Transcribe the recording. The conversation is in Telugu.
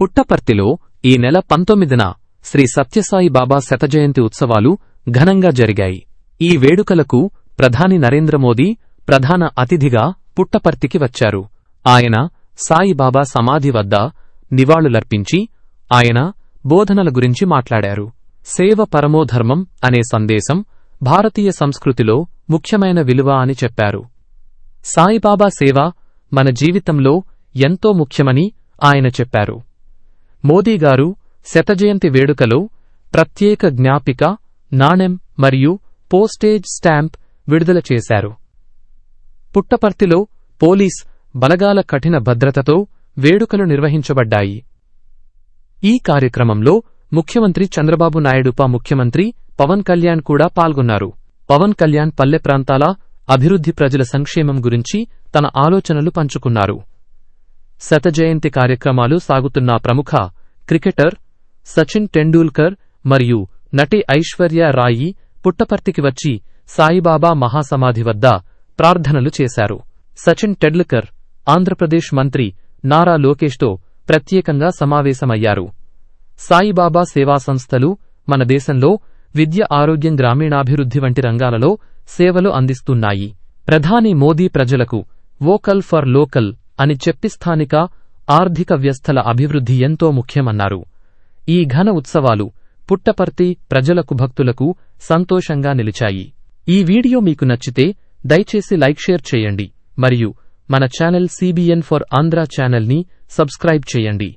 పుట్టపర్తిలో ఈ నెల పంతొమ్మిదిన శ్రీ సత్యసాయి బాబా శతజయంతి ఉత్సవాలు ఘనంగా జరిగాయి. ఈ వేడుకలకు ప్రధాని నరేంద్ర మోదీ ప్రధాన అతిథిగా పుట్టపర్తికి వచ్చారు. ఆయన సాయిబాబా సమాధి వద్ద నివాళులర్పించి ఆయన బోధనల గురించి మాట్లాడారు. సేవ పరమోధర్మం అనే సందేశం భారతీయ సంస్కృతిలో ముఖ్యమైన విలువ అని చెప్పారు. సాయిబాబా సేవ మన జీవితంలో ఎంతో ముఖ్యమని ఆయన చెప్పారు. మోదీగారు శతజయంతి వేడుకలో ప్రత్యేక జ్ఞాపిక నాణెం మరియు పోస్టేజ్ స్టాంప్ విడుదల చేశారు. పుట్టపర్తిలో పోలీస్ బలగాల కఠిన భద్రతతో వేడుకలు నిర్వహించబడ్డాయి. ఈ కార్యక్రమంలో ముఖ్యమంత్రి చంద్రబాబు నాయుడు ముఖ్యమంత్రి పవన్ కళ్యాణ్ కూడా పాల్గొన్నారు. పవన్ కళ్యాణ్ పల్లె ప్రాంతాల అభివృద్ధి ప్రజల సంక్షేమం గురించి తన ఆలోచనలు పంచుకున్నారు. శతజయంతి కార్యక్రమాలు సాగుతున్న ప్రముఖ క్రికెటర్ సచిన్ టెండూల్కర్ మరియు నటి ఐశ్వర్య రాయి పుట్టపర్తికి వచ్చి సాయిబాబా మహాసమాధి వద్ద ప్రార్థనలు చేశారు. సచిన్ టెండూల్కర్ ఆంధ్రప్రదేశ్ మంత్రి నారా లోకేష్తో ప్రత్యేకంగా సమావేశమయ్యారు. సాయిబాబా సేవా సంస్థలు మన దేశంలో విద్య ఆరోగ్యం గ్రామీణాభివృద్ధి వంటి రంగాలలో సేవలు అందిస్తున్నాయి. ప్రధాని మోదీ ప్రజలకు వోకల్ ఫర్ లోకల్ అని చెప్పి స్థానిక ఆర్థిక వ్యస్థల అభివృద్ధి ఎంతో ముఖ్యమన్నారు. ఈ ఘన ఉత్సవాలు పుట్టపర్తి ప్రజలకు భక్తులకు సంతోషంగా నిలిచాయి. ఈ వీడియో మీకు నచ్చితే దయచేసి లైక్ షేర్ చేయండి. మరియు మన ఛానల్ సిబిఎన్ ఫర్ ఆంధ్ర ఛానల్ని సబ్స్క్రైబ్ చేయండి.